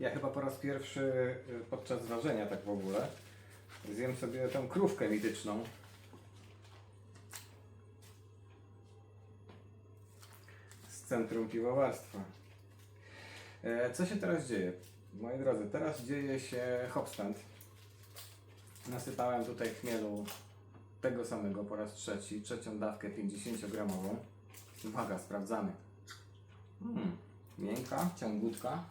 Ja chyba po raz pierwszy y, podczas ważenia tak w ogóle zjem sobie tą krówkę mityczną. Z centrum piwowarstwa. E, Co się teraz dzieje? Moi drodzy, teraz dzieje się hopstand. Nasypałem tutaj chmielu tego samego po raz trzeci, trzecią dawkę 50 gramową. Uwaga, sprawdzamy. Mm, miękka, ciągutka.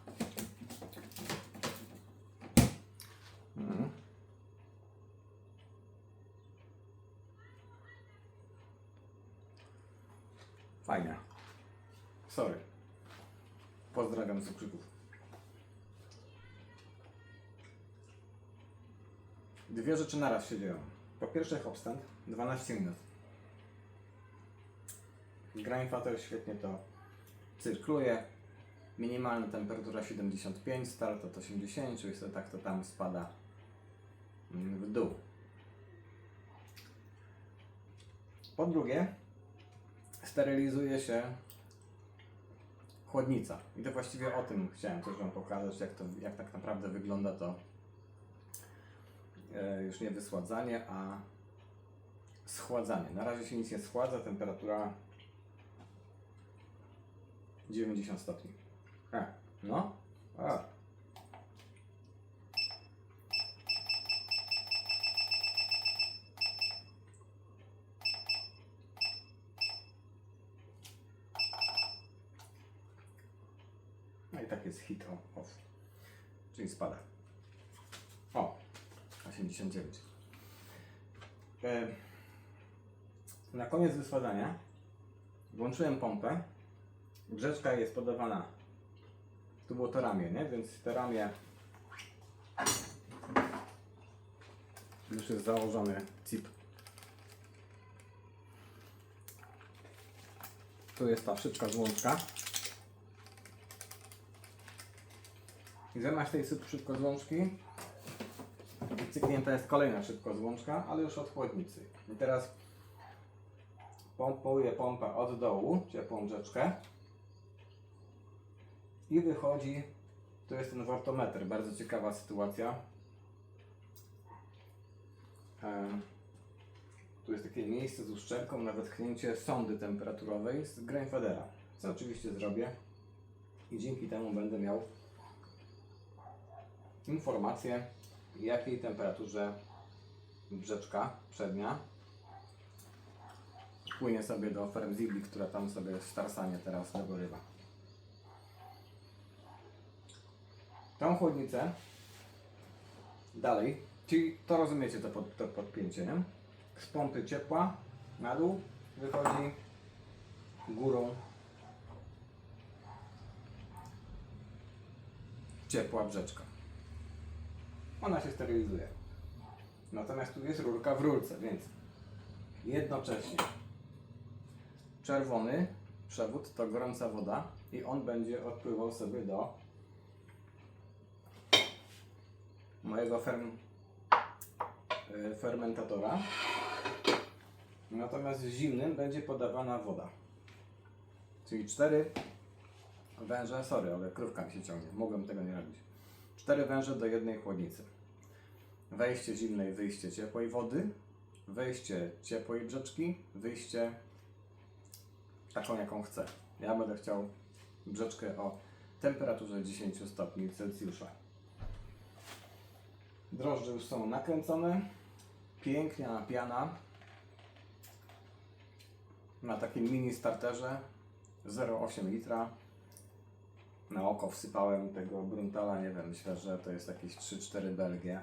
Dwie rzeczy naraz się dzieją. Po pierwsze hopstand, 12 minut. Grainfater świetnie to cyrkluje. Minimalna temperatura 75, start od 80 i sobie tak to tam spada w dół. Po drugie, sterylizuje się chłodnica. I to właściwie o tym chciałem też Wam pokazać, jak, to, jak tak naprawdę wygląda to e, już nie wysładzanie, a schładzanie. Na razie się nic nie schładza, temperatura 90 stopni. E, no. A. jest hit on, off. Czyli spada. O, 89. E, na koniec wysładzania włączyłem pompę. Brzeczka jest podawana. Tu było to ramię, nie? Więc te ramię już jest założony cip. Tu jest ta szybka złączka. I zamiast tej syp- szybkozłączki cyknięta jest kolejna szybkozłączka, ale już od chłodnicy. I teraz pompuję pompę od dołu, ciepłą rzeczkę i wychodzi, to jest ten wartometr, bardzo ciekawa sytuacja. Tu jest takie miejsce z uszczelką na wetknięcie sondy temperaturowej z Grainfedera, co oczywiście zrobię i dzięki temu będę miał informację, jakiej temperaturze brzeczka przednia płynie sobie do Fermzibli, która tam sobie starsanie teraz dogorywa. Tą chłodnicę dalej, czyli to rozumiecie to, pod, to podpięcie, nie? Z pompy ciepła na dół wychodzi górą ciepła brzeczka. Ona się sterylizuje. Natomiast tu jest rurka w rurce, więc jednocześnie czerwony przewód to gorąca woda i on będzie odpływał sobie do mojego ferm, e, fermentatora. Natomiast zimnym będzie podawana woda. Czyli cztery węże, sorry, ale krówka mi się ciągnie, mogłem tego nie robić. Cztery węże do jednej chłodnicy. Wejście zimnej, wyjście ciepłej wody, wejście ciepłej brzeczki, wyjście taką jaką chcę. Ja będę chciał brzeczkę o temperaturze 10 stopni Celsjusza. Drożdże już są nakręcone. Piękna piana. Na takim mini starterze 0,8 litra. Na oko wsypałem tego Bruntala, nie wiem, myślę, że to jest jakieś 3-4 Belgie.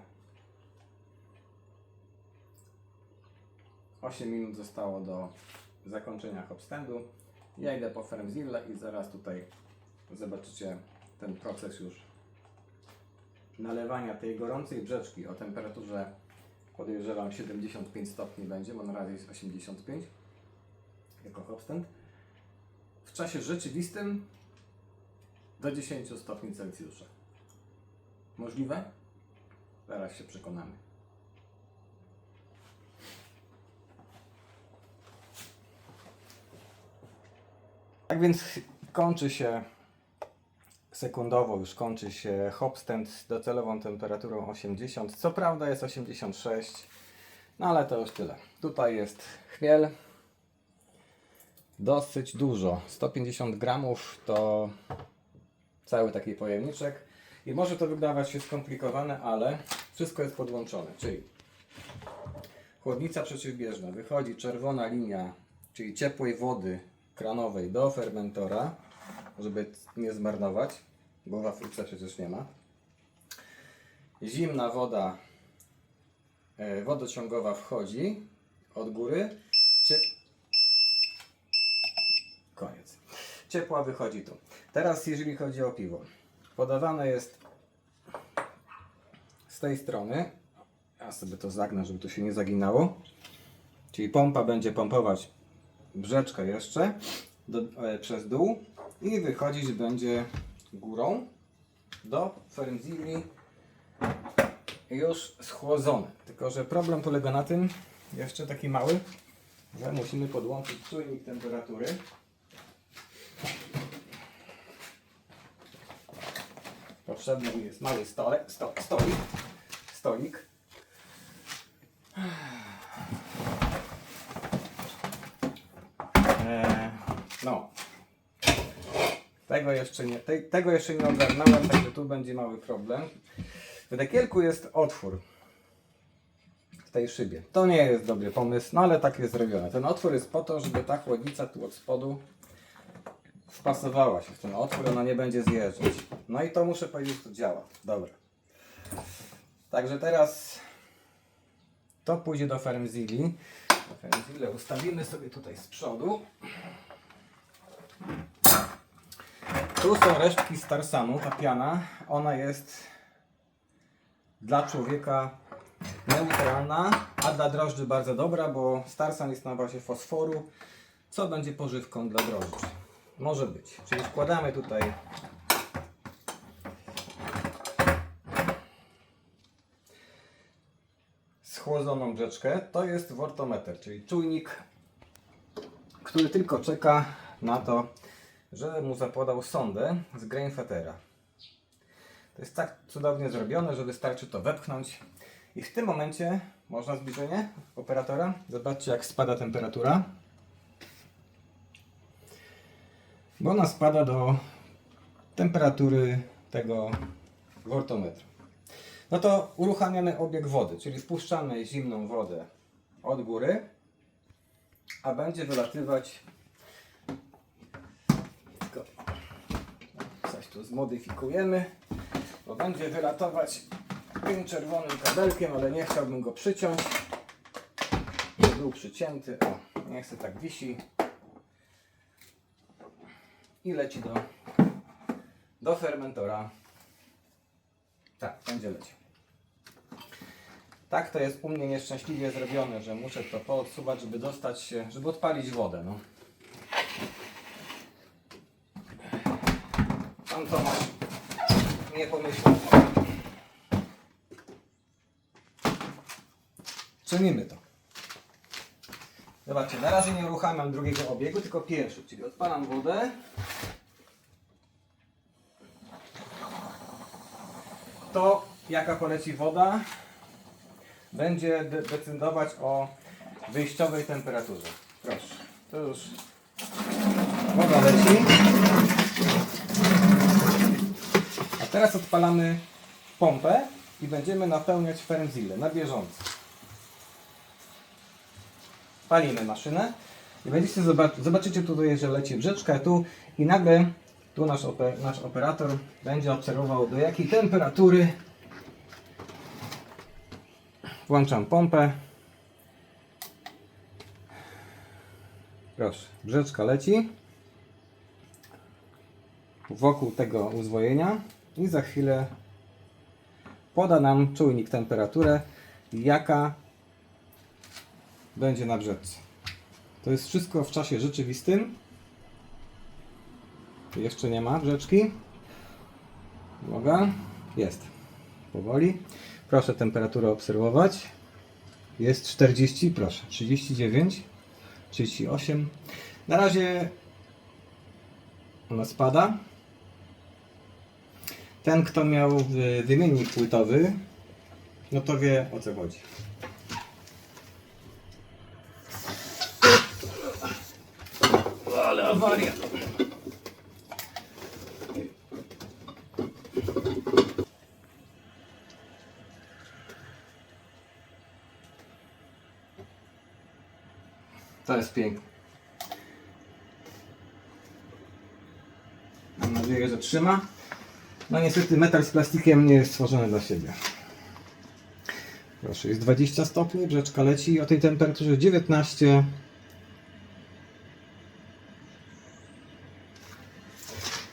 8 minut zostało do zakończenia hopstandu. Ja idę po Fermzilla i zaraz tutaj zobaczycie ten proces już nalewania tej gorącej brzeczki o temperaturze podejrzewam 75 stopni będzie, bo na razie jest 85 jako hopstand. W czasie rzeczywistym do 10 stopni Celsjusza. Możliwe? Zaraz się przekonamy. Tak więc kończy się sekundowo już kończy się hopstand z docelową temperaturą 80. Co prawda jest 86, no ale to już tyle. Tutaj jest chmiel. Dosyć dużo. 150 gramów to cały taki pojemniczek. I może to wydawać się skomplikowane, ale wszystko jest podłączone. Czyli chłodnica przeciwbieżna. Wychodzi czerwona linia, czyli ciepłej wody kranowej do fermentora, żeby nie zmarnować, bo w Afryce przecież nie ma. Zimna woda e, wodociągowa wchodzi od góry. Ciep... Koniec. Ciepła wychodzi tu. Teraz jeżeli chodzi o piwo. Podawane jest z tej strony. Ja sobie to zagnę, żeby to się nie zaginało. Czyli pompa będzie pompować brzeczkę jeszcze do, e, przez dół i wychodzić będzie górą do fermzili już schłodzone. Tylko, że problem polega na tym, jeszcze taki mały, że musimy podłączyć czujnik temperatury. Potrzebny mi jest mały stole, sto, stolik. Stolik. Eee, no. Tego jeszcze nie, tej, tego jeszcze nie ogarnąłem, także tu będzie mały problem. W dekielku jest otwór w tej szybie. To nie jest dobry pomysł, no ale tak jest zrobione. Ten otwór jest po to, żeby ta chłodnica tu od spodu wpasowała się w ten otwór, ona nie będzie zjeżdżać. No i to muszę powiedzieć, to działa. Dobra. Także teraz to pójdzie do Fermzili. Fermzile ustawimy sobie tutaj z przodu. Tu są resztki Starsanu, ta piana. Ona jest dla człowieka neutralna, a dla drożdży bardzo dobra, bo Starsan jest na bazie fosforu, co będzie pożywką dla drożdży. Może być. Czyli wkładamy tutaj schłodzoną brzeczkę. To jest wortometer, czyli czujnik, który tylko czeka na to, że mu zapodał sondę z grainfettera. To jest tak cudownie zrobione, że wystarczy to wepchnąć i w tym momencie można zbliżenie operatora. Zobaczcie jak spada temperatura. Bo ona spada do temperatury tego wortometru. No to uruchamiamy obieg wody, czyli wpuszczamy zimną wodę od góry, a będzie wylatywać tylko coś tu zmodyfikujemy, bo będzie wylatować tym czerwonym kabelkiem, ale nie chciałbym go przyciąć. Był przycięty. O, nie chcę tak wisi. I leci do, do fermentora. Tak, będzie leciał. Tak to jest u mnie nieszczęśliwie zrobione, że muszę to poodsuwać, żeby dostać się, żeby odpalić wodę. No. Pan Tomasz nie pomyślał. Czynimy to. Zobaczcie, na razie nie uruchamiam drugiego obiegu, tylko pierwszy, czyli odpalam wodę. To jaka poleci woda będzie de decydować o wyjściowej temperaturze. Proszę, to już woda leci. A teraz odpalamy pompę i będziemy napełniać fermzile na bieżąco. Palimy maszynę i będziecie zobac zobaczycie tutaj, że leci brzeczka tu i nagle tu nasz, oper nasz operator będzie obserwował do jakiej temperatury włączam pompę proszę, brzeczka leci wokół tego uzwojenia i za chwilę poda nam czujnik temperaturę jaka będzie na brzeczce. To jest wszystko w czasie rzeczywistym. Jeszcze nie ma brzeczki. Uwaga. Jest. Powoli. Proszę temperaturę obserwować. Jest 40, proszę. 39, 38. Na razie ona spada. Ten, kto miał wymiennik płytowy, no to wie o co chodzi. Ale awaria. Jest piękne. Mam nadzieję, że trzyma. No niestety metal z plastikiem nie jest stworzony dla siebie. Proszę, jest 20 stopni, brzeczka leci o tej temperaturze 19.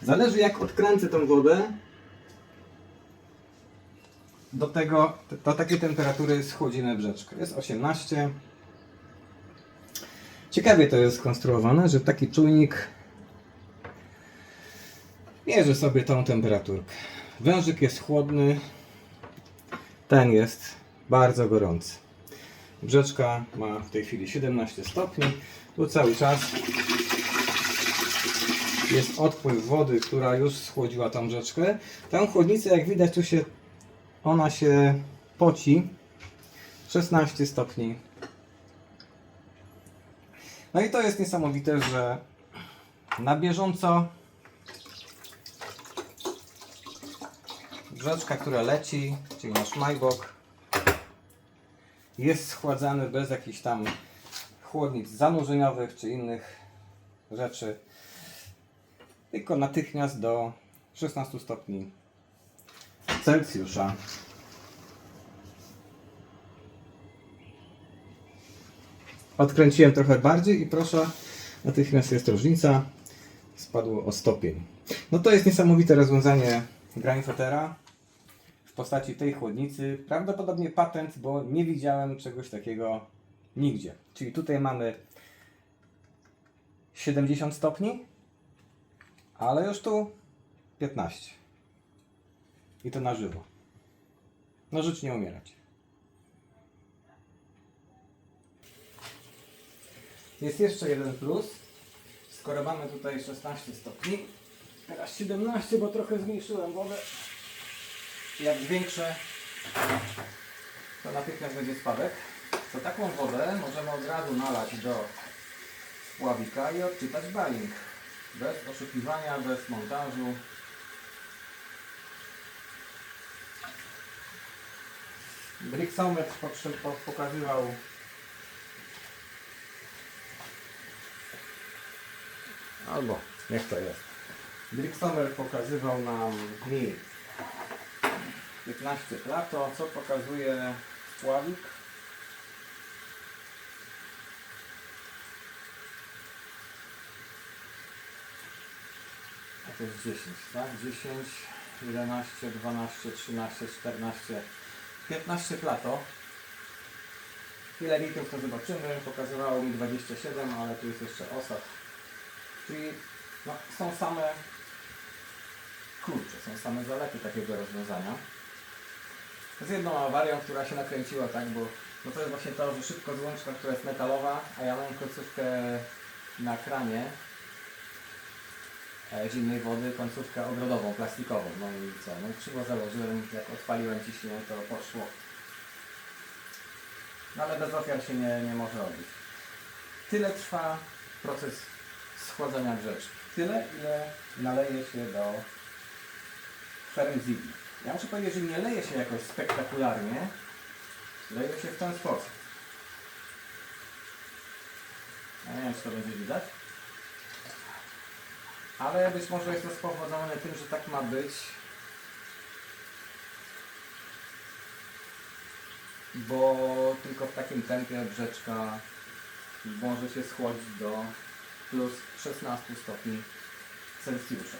Zależy jak odkręcę tą wodę. Do tego, do takiej temperatury schłodzimy brzeczkę. Jest 18. Ciekawie to jest skonstruowane, że taki czujnik mierzy sobie tą temperaturkę. Wężyk jest chłodny, ten jest bardzo gorący. Brzeczka ma w tej chwili 17 stopni. Tu cały czas jest odpływ wody, która już schłodziła tą brzeczkę. Tę chłodnicę, jak widać, tu się ona się poci. 16 stopni no i to jest niesamowite, że na bieżąco brzeczka, która leci, czyli nasz majbok, jest schładzany bez jakichś tam chłodnic zanurzeniowych czy innych rzeczy, tylko natychmiast do 16 stopni Celsjusza. Odkręciłem trochę bardziej i proszę, natychmiast jest różnica. Spadło o stopień. No to jest niesamowite rozwiązanie Granifetera w postaci tej chłodnicy. Prawdopodobnie patent, bo nie widziałem czegoś takiego nigdzie. Czyli tutaj mamy 70 stopni, ale już tu 15. I to na żywo. No żyć nie umierać. Jest jeszcze jeden plus. Skoro mamy tutaj 16 stopni, teraz 17, bo trochę zmniejszyłem wodę. Jak zwiększę, to natychmiast będzie spadek. To taką wodę możemy od razu nalać do spławika i odczytać baling. Bez oszukiwania, bez montażu. Brixometr pokazywał Albo niech to jest. Brixomer pokazywał nam mi 15 plato, co pokazuje spławik. A to jest 10, tak? 10, 11, 12, 13, 14, 15 plato. Ile litrów to zobaczymy. Pokazywało mi 27, ale tu jest jeszcze osad. Czyli no, są same kurcze, są same zalety takiego rozwiązania. Z jedną awarią, która się nakręciła, tak, bo no to jest właśnie to, że szybko złączka, która jest metalowa, a ja mam końcówkę na kranie e, zimnej wody, końcówkę ogrodową, plastikową. No i co, no krzywo założyłem, jak odpaliłem ciśnienie, to poszło. No ale bez ofiar się nie, nie może odbyć. Tyle trwa proces schładzania brzeczki. Tyle, ile naleje się do fermzigi. Ja muszę powiedzieć, że nie leje się jakoś spektakularnie, leje się w ten sposób. Ja nie wiem, czy to będzie widać. Ale być może jest to spowodowane tym, że tak ma być. Bo tylko w takim tempie brzeczka może się schłodzić do plus 16 stopni Celsjusza.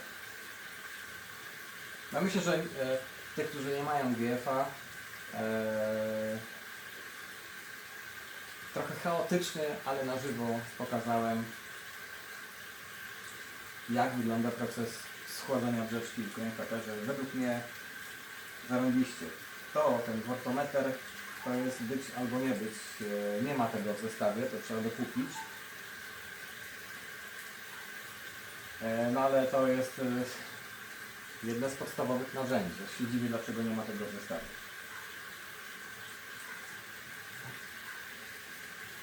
No myślę, że e, tych, którzy nie mają GF-a, e, trochę chaotycznie, ale na żywo pokazałem, jak wygląda proces schładzania brzeczki w konfeterze. Według mnie zarąbiście. To, ten wortometer, to jest być albo nie być. E, nie ma tego w zestawie, to trzeba dokupić. E, No ale to jest e, Jedne z podstawowych narzędzi. Ja się dziwię, dlaczego nie ma tego w zestawie.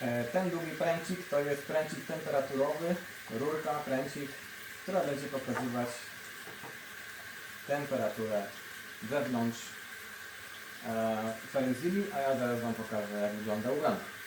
E, Ten długi pręcik to jest pręcik temperaturowy, rurka, pręcik, która będzie pokazywać temperaturę wewnątrz e, Ferenzili, a ja zaraz Wam pokażę jak wygląda u Blanka.